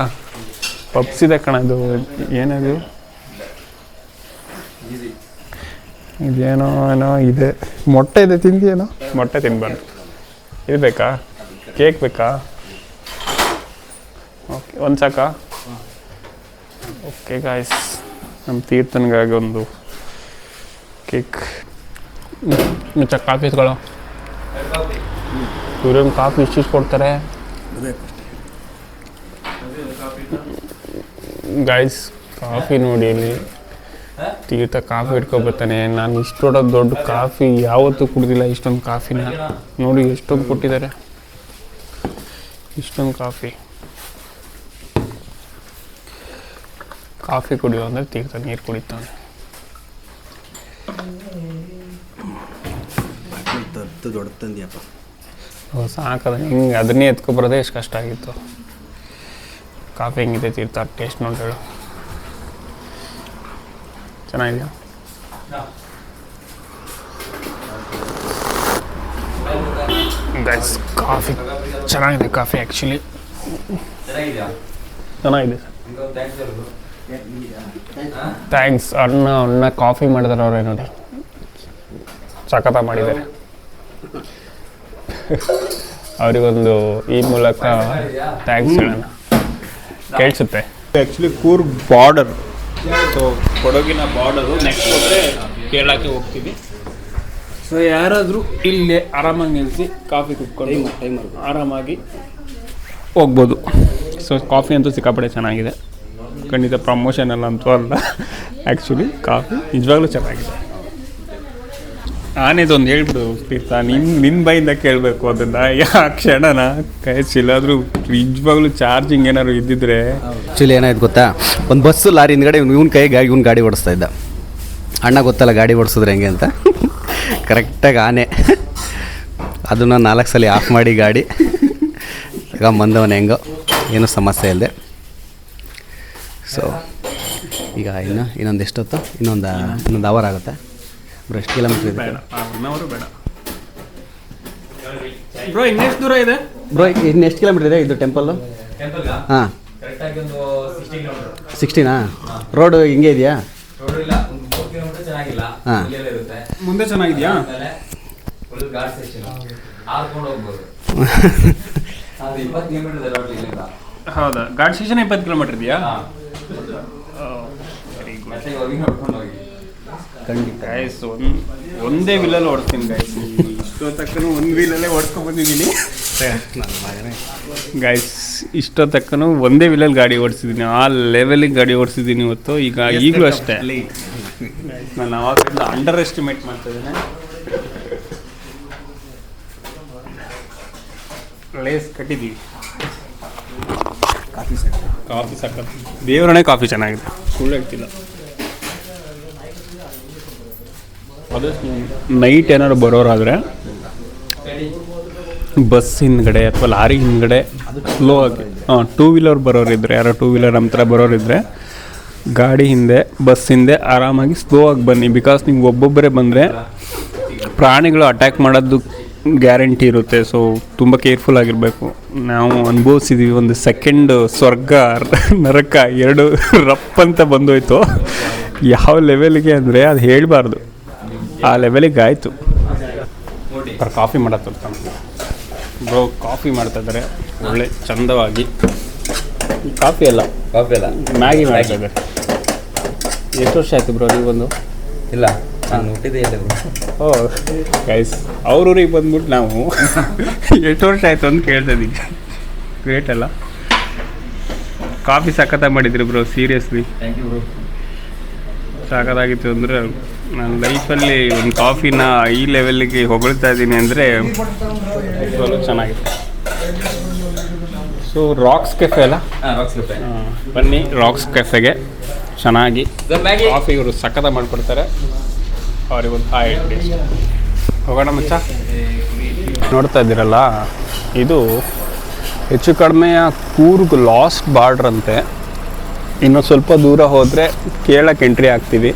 ಪಪ್ಸ್ ಇದೆ ಕಣದು, ಏನದು? ಇದೇನೋ, ಏನೋ ಇದೆ. ಮೊಟ್ಟೆ ಇದೆ, ತಿಂತೀಯೇನೋ? ಮೊಟ್ಟೆ ತಿನ್ಬಾರ್ದು. ಇದು ಬೇಕಾ ಕೇಕ್ ಬೇಕಾ? ಓಕೆ ಒಂದು ಸಾಕಾ? ಓಕೆ ಗಾಯ್ಸ್ ನಮ್ಮ ತೀರ್ಥನ್ಗಾಗಿ ಒಂದು ಕೇಕ್. ಮತ್ತೆ ಕಾಫಿ ಎತ್ಕೊಳ್ಳೋ. ಇವ್ರೇನು ಕಾಫಿ ಇಷ್ಟಿಷ್ಟು ಕೊಡ್ತಾರೆ. ಗೈಸ್ ಕಾಫಿ ನೋಡಿ ಇಲ್ಲಿ. ತೀರ್ಥ ಕಾಫಿ ಇಟ್ಕೊಬರ್ತಾನೆ ನಾನು ಇಷ್ಟೊಡ ದೊಡ್ಡ ಕಾಫಿ ಯಾವತ್ತೂ ಕುಡಿದಿಲ್ಲ, ಇಷ್ಟೊಂದು ಕಾಫಿನ. ನೋಡಿ ಎಷ್ಟೊಂದು ಕೊಟ್ಟಿದ್ದಾರೆ. ಇಷ್ಟೊಂದು ಕಾಫಿ. ಕಾಫಿ ಕುಡಿಯೋ ಅಂದರೆ ತೀರ್ಥ ನೀರು ಕುಡಿತಾನೆ. ದೊಡ್ಡ ತಂದಿಯಪ್ಪ. ಸಾಕದ. ಹಿಂಗೆ ಅದನ್ನೇ ಎತ್ಕೊಬರೋದೇ ಎಷ್ಟು ಕಷ್ಟ ಆಗಿತ್ತು. ಕಾಫಿ ಹೆಂಗಿದೆ ತೀರ್ಥ? ಟೇಸ್ಟ್ ನೋಡಿ ಹೇಳು. ಚೆನ್ನಾಗಿದೆಯಾ? ಗೈಸ್ ಕಾಫಿ ಚೆನ್ನಾಗಿದೆ ಕಾಫಿ ಆ್ಯಕ್ಚುಲಿ ಚೆನ್ನಾಗಿದೆ ಥ್ಯಾಂಕ್ಸ್ ಅಣ್ಣ ಅಣ್ಣ ಕಾಫಿ ಮಾಡಿದಾರೆ ಅವ್ರೆ ನೋಡಿ ಸಖತ ಮಾಡಿದ್ದಾರೆ. ಅವರಿಗೊಂದು ಈ ಮೂಲಕ ಥ್ಯಾಂಕ್ಸ್ ಹೇಳೋಣ. ಕೇಳಿಸುತ್ತೆ. ಆ್ಯಕ್ಚುಲಿ ಕೂರ್ಗ್ ಬಾರ್ಡರ್ ಸೊ ಕೊಡಗಿನ ಬಾರ್ಡರು ನೆಕ್ಸ್ಟ್ ಹೋದರೆ ಕೇರಳಕ್ಕೆ ಹೋಗ್ತೀವಿ. ಸೊ ಯಾರಾದರೂ ಇಲ್ಲೇ ಆರಾಮಾಗಿ ನಿಲ್ಲಿಸಿ ಕಾಫಿ ಕುತ್ಕೊಂಡು ಆರಾಮಾಗಿ ಹೋಗ್ಬೋದು. ಸೊ ಕಾಫಿ ಅಂತೂ ಸಿಕ್ಕಾಪಡೆ ಚೆನ್ನಾಗಿದೆ. ಖಂಡಿತ ಪ್ರಮೋಷನ್ ಎಲ್ಲ ಅಂತೂ ಅಲ್ಲ. ಆ್ಯಕ್ಚುಲಿ ಕಾಫಿ ನಿಜವಾಗ್ಲೂ ಚೆನ್ನಾಗಿದೆ. ನಾನಿದೊಂದು ಹೇಳ್ಬಿಡು ತೀರ್ಥ ನಿನ್ ನಿನ್ನ ಬೈಯಿಂದ ಕೇಳಬೇಕು ಅದನ್ನ. ಯಾ ಕ್ಷಣನ? ಕೈಲಾದ್ರೂ ಎಲ್ಲಾದರೂ ನಿಜವಾಗ್ಲೂ ಚಾರ್ಜಿಂಗ್ ಏನಾದ್ರು ಇದ್ದಿದ್ರೆ. ಆ್ಯಕ್ಚುಲಿ ಏನಾಯ್ತು ಗೊತ್ತಾ? ಒಂದು ಬಸ್ಸು ಲಾರಿ ಹಿಂದ್ಗಡೆ ಇವ್ನು, ಇವ್ನ ಕೈ ಗಾಡಿ, ಇವ್ನು ಗಾಡಿ ಓಡಿಸ್ತಾ ಇದ್ದ. ಅಣ್ಣ ಗೊತ್ತಲ್ಲ ಗಾಡಿ ಓಡಿಸಿದ್ರೆ ಹೆಂಗೆ ಅಂತ? ಕರೆಕ್ಟಾಗಿ ಆನೆ. ಅದನ್ನು ನಾಲ್ಕು ಸಲ ಆಫ್ ಮಾಡಿ ಗಾಡಿ. ಈಗ ಬಂದವನ ಹೆಂಗೋ, ಏನೂ ಸಮಸ್ಯೆ ಇಲ್ಲದೆ ಸೊ ಈಗ ಇನ್ನು ಇನ್ನೊಂದು ಎಷ್ಟೊತ್ತು? ಇನ್ನೊಂದು ಇನ್ನೊಂದು ಅವರ್ ಆಗುತ್ತೆ? ಎಷ್ಟು ಕಿಲೋಮೀಟರ್ ಇದೆ ಬೇಡ ಒನ್ ಅವರು ಬೇಡ. ಬ್ರೋ ಇನ್ನೆಷ್ಟು ದೂರ ಇದೆ? ಬ್ರೋ ಇನ್ನು ಎಷ್ಟು ಕಿಲೋಮೀಟ್ರ್ ಇದೆ ಇದು ಟೆಂಪಲ್ಲು ಹಾಂ. ಸಿಕ್ಸ್ಟೀನಾ ರೋಡು ಹಿಂಗೆ ಇದೆಯಾ? ಹಾಂ. ಮುಂದೆ ಚೆನ್ನಾಗಿದೆಯಾ? ಹೌದಾ? ಗಾಡಿ ಸ್ಟೇಷನ್ ಇಪ್ಪತ್ತು ಕಿಲೋಮೀಟರ್ ಇದೆಯಾ? ವೆರಿ ಗುಡ್ ಖಂಡಿತ. ಗೈಸ್ ಒಂದು ಒಂದೇ ವೀಲಲ್ಲಿ ಓಡಿಸ್ತೀನಿ ಗೈಸ್ ಇಷ್ಟೋ ತಕ್ಕನು ಒಂದು ವೀಲಲ್ಲೇ ಓಡ್ಕೊಂಡು ಬಂದಿದ್ದೀನಿ. ಗೈಸ್ ಇಷ್ಟೋ ತಕ್ಕನು ಒಂದೇ ವೀಲಲ್ಲಿ ಗಾಡಿ ಓಡಿಸಿದ್ದೀನಿ. ಆ ಲೆವೆಲಿಗೆ ಗಾಡಿ ಓಡಿಸಿದ್ದೀನಿ ಇವತ್ತು. ಈಗ ಈಗಲೂ ಅಷ್ಟೇ. ನಾನು ಅವಾಗ ಅಂಡರ್ ಎಸ್ಟಿಮೇಟ್ ಮಾಡ್ತಾ ಇದ್ದೇನೆ. ಲೇಸ್ ಕಟ್ಟಿದ್ದೀವಿ. ಕಾಫಿ ಸಕ್ಕ ದೇವರಣೆ ಕಾಫಿ ಚೆನ್ನಾಗಿದೆ. ಸುಳ್ಳು ಹೇಳ್ತಿಲ್ಲ ನೈಟ್ ಏನಾದ್ರು ಬರೋರಾದರೆ ಬಸ್ ಹಿಂದ್ಗಡೆ ಅಥವಾ ಲಾರಿ ಹಿಂದ್ಗಡೆ ಸ್ಲೋ ಆಗಿ, ಹಾಂ ಟೂ ವೀಲರ್ ಬರೋರಿದ್ರೆ, ಯಾರೋ ಟೂ ವೀಲರ್ ನಮ್ಮ ಥರ ಬರೋರಿದ್ರೆ ಗಾಡಿ ಹಿಂದೆ, ಬಸ್ ಹಿಂದೆ ಆರಾಮಾಗಿ ಸ್ಲೋ ಆಗಿ ಬನ್ನಿ. ಬಿಕಾಸ್ ನೀವು ಒಬ್ಬೊಬ್ಬರೇ ಬಂದರೆ ಪ್ರಾಣಿಗಳು ಅಟ್ಯಾಕ್ ಮಾಡೋದು ಗ್ಯಾರಂಟಿ ಇರುತ್ತೆ. ಸೊ ತುಂಬ ಕೇರ್ಫುಲ್ ಆಗಿರಬೇಕು. ನಾವು ಅನುಭವಿಸಿದ್ದೀವಿ ಒಂದು ಸೆಕೆಂಡ್ ಸ್ವರ್ಗ, ನರಕ, ಎರಡು ರಪ್ ಅಂತ ಬಂದೋಯ್ತು. ಯಾವ ಲೆವೆಲ್ಗೆ ಅಂದರೆ ಅದು ಹೇಳಬಾರ್ದು. ಆ ಲೆವೆಲಿಗೆ ಆಯಿತು. ಕಾಫಿ ಮಾಡತ್ತ ಬ್ರೋ ಕಾಫಿ ಮಾಡ್ತಾಯಿದ್ದಾರೆ ಒಳ್ಳೆ ಚಂದವಾಗಿ. ಕಾಫಿ ಅಲ್ಲ. ಕಾಫಿ ಅಲ್ಲ? Maggi Maggi. ಇದ್ದಾರೆ ಎಷ್ಟು ವರ್ಷ ಆಯಿತು ಬ್ರೋ ನೀವು ಬಂದು ಇಲ್ಲ ನಾನು ಹುಟ್ಟಿದೆ ಇಲ್ಲ ಓ ಗೈಸ್ ಅವ್ರೂರಿಗೆ ಬಂದ್ಬಿಟ್ಟು ನಾವು ಎಷ್ಟು ವರ್ಷ ಆಯಿತು ಅಂತ ಕೇಳ್ತಾ ಇದ್ದೀವಿ ಗ್ರೇಟ್ ಅಲ್ಲ. ಕಾಫಿ ಸಖತ್ತಾಗಿ ಮಾಡಿದ್ರಿ bro seriously thank you bro. ಸಾಕತ್ತಾಗಿತ್ತು ಅಂದರೆ ನನ್ನ ಲೈಫಲ್ಲಿ ಒಂದು ಕಾಫಿನ ಈ ಲೆವೆಲ್ಗೆ ಹೊಗಳ್ತಾ ಇದ್ದೀನಿ ಅಂದರೆ ಚೆನ್ನಾಗಿದೆ. ಸೊ ರಾಕ್ಸ್ ಕೆಫೆ ಅಲ್ಲ? ಬನ್ನಿ ರಾಕ್ಸ್ ಕೆಫೆಗೆ ಚೆನ್ನಾಗಿ. ಕಾಫಿ ಇವರು ಸಖತ ಮಾಡಿಕೊಡ್ತಾರೆ. ಅವ್ರಿಗೊಂದು ಹಾಯ್ ಹೋಗೋಣ ಮಚ್ಚ. ನೋಡ್ತಾ ಇದ್ದೀರಲ್ಲ ಇದು ಹೆಚ್ಚು ಕಡಿಮೆಯ ಕೂರ್ಗ್ ಲಾಸ್ಟ್ ಬಾರ್ಡ್ರಂತೆ ಇನ್ನೊಂದು ಇನ್ನು ಸ್ವಲ್ಪ ದೂರ ಹೋದರೆ ಕೇಳಕ್ಕೆ ಎಂಟ್ರಿ ಆಗ್ತೀವಿ.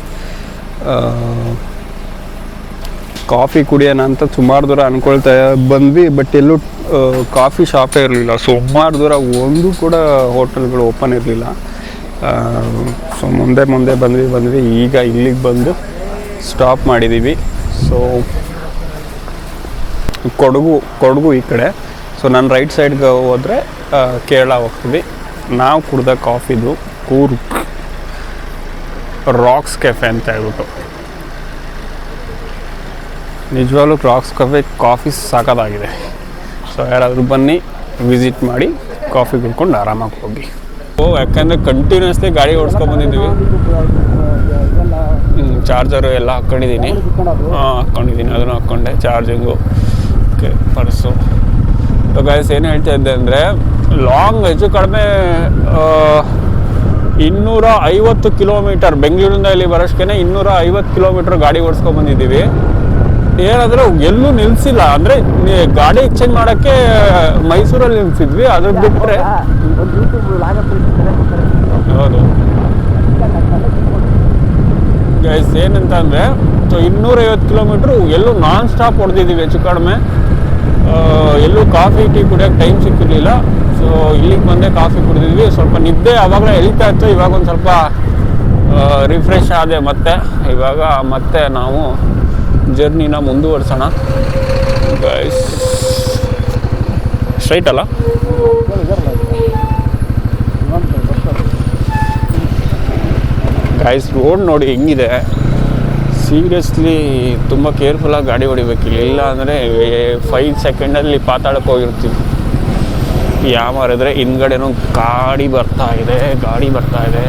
ಕಾಫಿ ಕುಡಿಯೋಣ ಅಂತ ಸುಮಾರು ದೂರ ಅಂದ್ಕೊಳ್ತಾ ಬಂದ್ವಿ ಬಟ್ ಎಲ್ಲೂ ಕಾಫಿ ಶಾಪೇ ಇರಲಿಲ್ಲ. ಸುಮಾರು ದೂರ ಒಂದು ಕೂಡ ಹೋಟೆಲ್ಗಳು ಓಪನ್ ಇರಲಿಲ್ಲ. ಸೊ ಮುಂದೆ ಮುಂದೆ ಬಂದ್ವಿ ಬಂದ್ವಿ. ಈಗ ಇಲ್ಲಿಗೆ ಬಂದು ಸ್ಟಾಪ್ ಮಾಡಿದ್ದೀವಿ ಸೊ ಕೊಡಗು ಕೊಡಗು ಈ ಕಡೆ. ಸೊ ನಾನು ರೈಟ್ ಸೈಡ್ಗೆ ಹೋದರೆ ಕೇರಳ ಹೋಗ್ತೀವಿ. ನಾವು ಕುಡ್ದ ಕಾಫಿದು ಕೂರ್ಗ್ ರಾಕ್ಸ್ ಕೆಫೆ ಅಂತ ಹೇಳ್ಬಿಟ್ಟು. ನಿಜವಾಗ್ಲೂ ಕ್ರಾಕ್ಸ್ ಕಫೆ ಕಾಫಿ ಸಾಕದಾಗಿದೆ. ಸೊ ಯಾರಾದರೂ ಬನ್ನಿ ವಿಸಿಟ್ ಮಾಡಿ ಕಾಫಿ ಕುಡ್ಕೊಂಡು ಆರಾಮಾಗಿ ಹೋಗಿ. ಓ, ಯಾಕಂದರೆ ಕಂಟಿನ್ಯೂಸ್ಲಿ ಗಾಡಿ ಓಡಿಸ್ಕೊಂಡು ಬಂದಿದ್ದೀವಿ. ಚಾರ್ಜರು ಎಲ್ಲ ಹಾಕ್ಕೊಂಡಿದ್ದೀನಿ ಹಾಂ ಹಾಕ್ಕೊಂಡಿದ್ದೀನಿ ಅದನ್ನು ಹಾಕ್ಕೊಂಡೆ ಚಾರ್ಜಿಂಗು ಓಕೆ ಪರ್ಸು ಗೈಸ್ ಏನು ಹೇಳ್ತಾ ಇದ್ದೆ ಅಂದರೆ ಲಾಂಗ್ ಹೆಚ್ಚು ಕಡಿಮೆ ಇನ್ನೂರ ಐವತ್ತು ಕಿಲೋಮೀಟರ್ ಬೆಂಗಳೂರಿಂದ ಇಲ್ಲಿ ಬರೋಷ್ಟೇ ಇನ್ನೂರ ಐವತ್ತು ಕಿಲೋಮೀಟರ್ ಗಾಡಿ ಓಡಿಸ್ಕೊಂಡು ಬಂದಿದ್ದೀವಿ. ಏನಂದರೆ ಎಲ್ಲೂ ನಿಲ್ಸಿಲ್ಲ. ಅಂದ್ರೆ ಗಾಡಿ ಎಕ್ಸ್ಚೇಂಜ್ ಮಾಡಕ್ಕೆ ಮೈಸೂರಲ್ಲಿ ನಿಲ್ಸಿದ್ವಿ. ಅದ್ರ ಬಿಟ್ಟರೆ ಹೌದು? ಗೈಸ್ ಏನಂತ ಅಂದ್ರೆ ಇನ್ನೂರೈವತ್ತು ಕಿಲೋಮೀಟ್ರು ಎಲ್ಲೂ ನಾನ್ ಸ್ಟಾಪ್ ಹೊಡೆದಿದ್ದೀವಿ ಹೆಚ್ಚು ಕಡಿಮೆ. ಎಲ್ಲೂ ಕಾಫಿ ಟೀ ಕುಡಿಯೋಕ್ಕೆ ಟೈಮ್ ಸಿಕ್ಕಿರಲಿಲ್ಲ. ಸೊ ಇಲ್ಲಿಗೆ ಬಂದೆ ಕಾಫಿ ಕುಡಿದಿದ್ವಿ. ಸ್ವಲ್ಪ ನಿದ್ದೆ ಆವಾಗಲೇ ಎಳಿತಾ ಇತ್ತು. ಇವಾಗ ಒಂದು ಸ್ವಲ್ಪ ರಿಫ್ರೆಶ್ ಆದೆ ಮತ್ತೆ. ಇವಾಗ ಮತ್ತೆ ನಾವು ಜರ್ನಿನ ಮುಂದುವರ್ಸೋಣ. ಗೈಸ್ ಸ್ಟ್ರೈಟ್ ಅಲ್ಲ? ಗೈಸ್ ರೋಡ್ ನೋಡಿ ಹೆಂಗಿದೆ. ಸೀರಿಯಸ್ಲಿ ತುಂಬ ಕೇರ್ಫುಲ್ಲಾಗಿ ಗಾಡಿ ಹೊಡಿಬೇಕಿಲ್ಲ. ಇಲ್ಲ ಅಂದರೆ ಫೈವ್ ಸೆಕೆಂಡಲ್ಲಿ ಪಾತಾಡಕ್ಕೆ ಹೋಗಿರ್ತೀವಿ. ಯಾವಾರಿದ್ರೆ ಹಿಂದ್ಗಡೆನೂ ಗಾಡಿ ಬರ್ತಾ ಇದೆ, ಗಾಡಿ ಬರ್ತಾ ಇದೆ.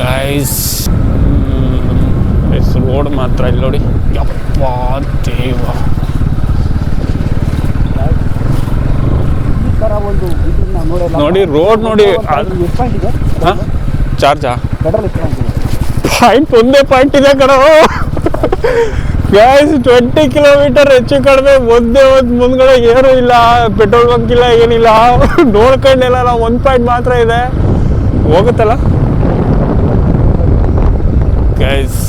ಗೈಸ್ ರೋಡ್ ಮಾತ್ರ ಇಲ್ಲಿ ನೋಡಿ. ಯಪ್ಪ ದೇವ. ನೋಡಿ ರೋಡ್ ನೋಡಿ ಚಾರ್ಜಾ ಪಾಯಿಂಟ್ ಒಂದೇ ಪಾಯಿಂಟ್ ಇದೆ ಕಣ. ಗ್ಯಾಸ್ ಟ್ವೆಂಟಿ ಕಿಲೋಮೀಟರ್ ಹೆಚ್ಚು ಕಡಿಮೆ, ಒಂದೇ ಒಂದು ಮುಂದ್ಗಡೆ ಏನೂ ಇಲ್ಲ. ಪೆಟ್ರೋಲ್ ಬಂಕ್ ಇಲ್ಲ, ಏನಿಲ್ಲ. ನೋಡ್ಕೊಂಡಿಲ್ಲ ನಾವು ಒಂದು ಪಾಯಿಂಟ್ ಮಾತ್ರ ಇದೆ. ಹೋಗುತ್ತಲ್ಲ? ಗೈಸ್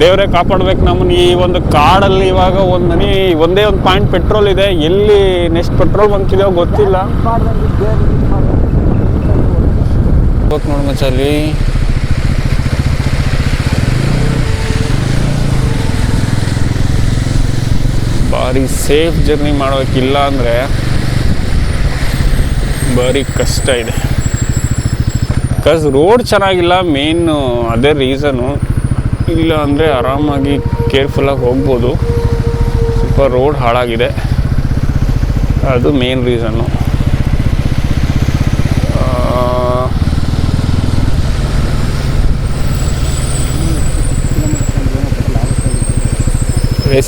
ದೇವರೇ ಕಾಪಾಡ್ಬೇಕು ನಮ್ಮನ್ನ. ಈ ಒಂದು ಕಾಡಲ್ಲಿ ಇವಾಗ ಒಂದು ಮನಿ ಒಂದೇ ಒಂದು ಪಾಯಿಂಟ್ ಪೆಟ್ರೋಲ್ ಇದೆ. ಎಲ್ಲಿ ನೆಕ್ಸ್ಟ್ ಪೆಟ್ರೋಲ್ ಬಂಕ್ ಗೊತ್ತಿಲ್ಲ. ಹೋಗ್ಬೇಕು ನೋಡಿ ಸೇಫ್ ಜರ್ನಿ ಮಾಡೋಕ್ಕಿಲ್ಲ ಅಂದರೆ ಭಾರಿ ಕಷ್ಟ ಇದೆ. ಬಿಕಾಸ್ ರೋಡ್ ಚೆನ್ನಾಗಿಲ್ಲ ಮೇನ್ ಅದೇ ರೀಸನು ಇಲ್ಲ ಅಂದರೆ ಆರಾಮಾಗಿ ಕೇರ್ಫುಲ್ಲಾಗಿ ಹೋಗ್ಬೋದು. ಸ್ವಲ್ಪ ರೋಡ್ ಹಾಳಾಗಿದೆ. ಅದು ಮೇನ್ ರೀಸನ್ನು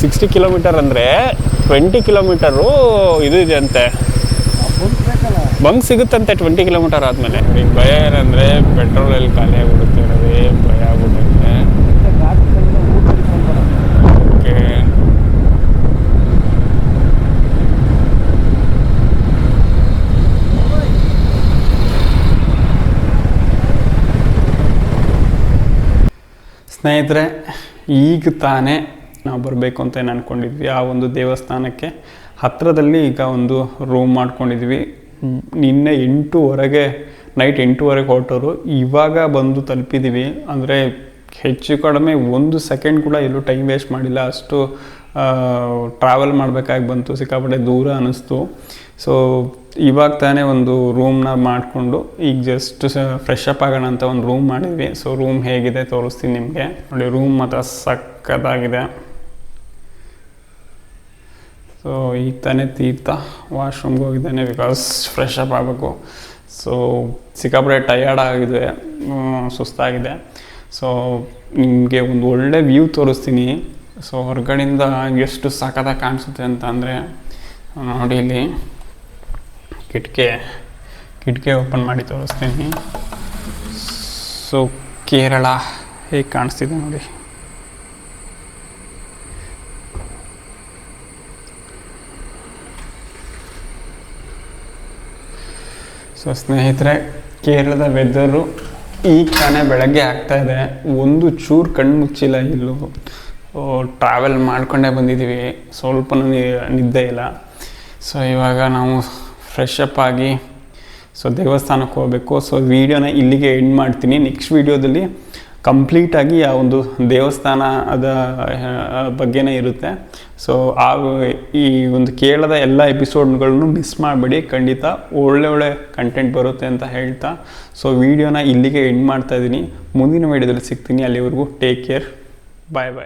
ಸಿಕ್ಸ್ಟಿ ಕಿಲೋಮೀಟರ್ ಅಂದರೆ ಟ್ವೆಂಟಿ ಕಿಲೋಮೀಟರು ಇದು ಇದೆ ಅಂತೆ. ಬಂಕ್ ಸಿಗುತ್ತಂತೆ ಟ್ವೆಂಟಿ ಕಿಲೋಮೀಟರ್ ಆದಮೇಲೆ? ಈಗ ಭಯ ಏನಂದರೆ ಪೆಟ್ರೋಲಲ್ಲಿ ಖಾಲಿ ಆಗಿಬಿಡುತ್ತೆ ಅನ್ನೋದೇ ಭಯ ಆಗ್ಬಿಡುತ್ತೆ ಓಕೆ ಸ್ನೇಹಿತರೆ, ಈಗ ತಾನೇ ನಾವು ಬರಬೇಕು ಅಂತ ಏನು ಅಂದ್ಕೊಂಡಿದ್ವಿ ಆ ಒಂದು ದೇವಸ್ಥಾನಕ್ಕೆ. ಹತ್ತಿರದಲ್ಲಿ ಈಗ ಒಂದು ರೂಮ್ ಮಾಡ್ಕೊಂಡಿದ್ವಿ. ನಿನ್ನೆ ಎಂಟೂವರೆಗೆ ನೈಟ್ ಎಂಟೂವರೆಗೆ ಹೊರಟೋರು. ಇವಾಗ ಬಂದು ತಲುಪಿದ್ದೀವಿ ಅಂದರೆ ಹೆಚ್ಚು ಕಡಿಮೆ ಒಂದು ಸೆಕೆಂಡ್ ಕೂಡ ಎಲ್ಲೂ ಟೈಮ್ ವೇಸ್ಟ್ ಮಾಡಿಲ್ಲ. ಅಷ್ಟು ಟ್ರಾವೆಲ್ ಮಾಡಬೇಕಾಗಿ ಬಂತು. ಸಿಕ್ಕಾಪಟ್ಟೆ ದೂರ ಅನ್ನಿಸ್ತು ಸೊ ಇವಾಗ ತಾನೇ ಒಂದು ರೂಮ್ನ ಮಾಡಿಕೊಂಡು ಈಗ ಜಸ್ಟ್ ಫ್ರೆಶ್ ಅಪ್ ಆಗೋಣ ಅಂತ ಒಂದು ರೂಮ್ ಮಾಡಿದ್ವಿ. ಸೊ ರೂಮ್ ಹೇಗಿದೆ ತೋರಿಸ್ತೀನಿ ನಿಮಗೆ. ನೋಡಿ ರೂಮ್ ಮಾತ್ರ ಸಕ್ಕತ್ತಾಗಿದೆ ಸೊ ಈಗ ತಾನೇ ತೀರ್ಥ. ವಾಶ್ರೂಮ್ಗೆ ಹೋಗಿದ್ದಾನೆ ಬಿಕಾಸ್ ಫ್ರೆಶ್ ಅಪ್ ಆಗಬೇಕು. ಸೊ ಸಿಕ್ಕಾಪಟ್ಟೆ ಟಯರ್ಡ್ ಆಗಿದೆ ಸುಸ್ತಾಗಿದೆ. ಸೊ ನಿಮಗೆ ಒಂದು ಒಳ್ಳೆ ವ್ಯೂ ತೋರಿಸ್ತೀನಿ. ಸೊ ಹೊರಗಡೆಯಿಂದ ಎಷ್ಟು ಸಖತ್ತಾಗಿ ಕಾಣಿಸುತ್ತೆ ಅಂತ ಅಂದರೆ, ನೋಡಿ ಇಲ್ಲಿ. ಕಿಟಕಿ ಕಿಟಕಿ ಓಪನ್ ಮಾಡಿ ತೋರಿಸ್ತೀನಿ. ಸೊ ಕೇರಳ ಹೇಗೆ ಕಾಣಿಸ್ತಿದೆ ನೋಡಿ. ಸೊ ಸ್ನೇಹಿತರೆ, ಕೇರಳದ ವೆದರು ಈಗ ತಾನೇ ಬೆಳಗ್ಗೆ ಆಗ್ತಾ ಇದೆ. ಒಂದು ಚೂರು ಕಣ್ಣು ಮುಚ್ಚಿಲ್ಲ ಇಲ್ಲೂ. ಟ್ರಾವೆಲ್ ಮಾಡ್ಕೊಂಡೇ ಬಂದಿದ್ದೀವಿ. ಸ್ವಲ್ಪ ನಿದ್ದೆ ಇಲ್ಲ. ಸೊ ಇವಾಗ ನಾವು ಫ್ರೆಶ್ ಅಪ್ ಆಗಿ ಸೊ ದೇವಸ್ಥಾನಕ್ಕೆ ಹೋಗಬೇಕು. ಸೊ ವಿಡಿಯೋನ ಇಲ್ಲಿಗೆ ಎಂಡ್ ಮಾಡ್ತೀನಿ. ನೆಕ್ಸ್ಟ್ ವೀಡಿಯೋದಲ್ಲಿ ಕಂಪ್ಲೀಟಾಗಿ ಆ ಒಂದು ದೇವಸ್ಥಾನ ಅದ ಬಗ್ಗೆನೇ ಇರುತ್ತೆ. ಸೊ ಆ, ಈ ಒಂದು ಕೇಳದ ಎಲ್ಲ ಎಪಿಸೋಡ್ಗಳನ್ನು ಮಿಸ್ ಮಾಡಬೇಡಿ. ಖಂಡಿತ ಒಳ್ಳೆ ಒಳ್ಳೆ ಕಂಟೆಂಟ್ ಬರುತ್ತೆ ಅಂತ ಹೇಳ್ತಾ. ಸೊ ವಿಡಿಯೋನ ಇಲ್ಲಿಗೆ ಎಂಡ್ ಮಾಡ್ತಾ ಇದ್ದೀನಿ. ಮುಂದಿನ ವೀಡಿಯೋದಲ್ಲಿ ಸಿಗ್ತೀನಿ. ಅಲ್ಲಿವರೆಗೂ ಟೇಕ್ ಕೇರ್ ಬಾಯ್ ಬಾಯ್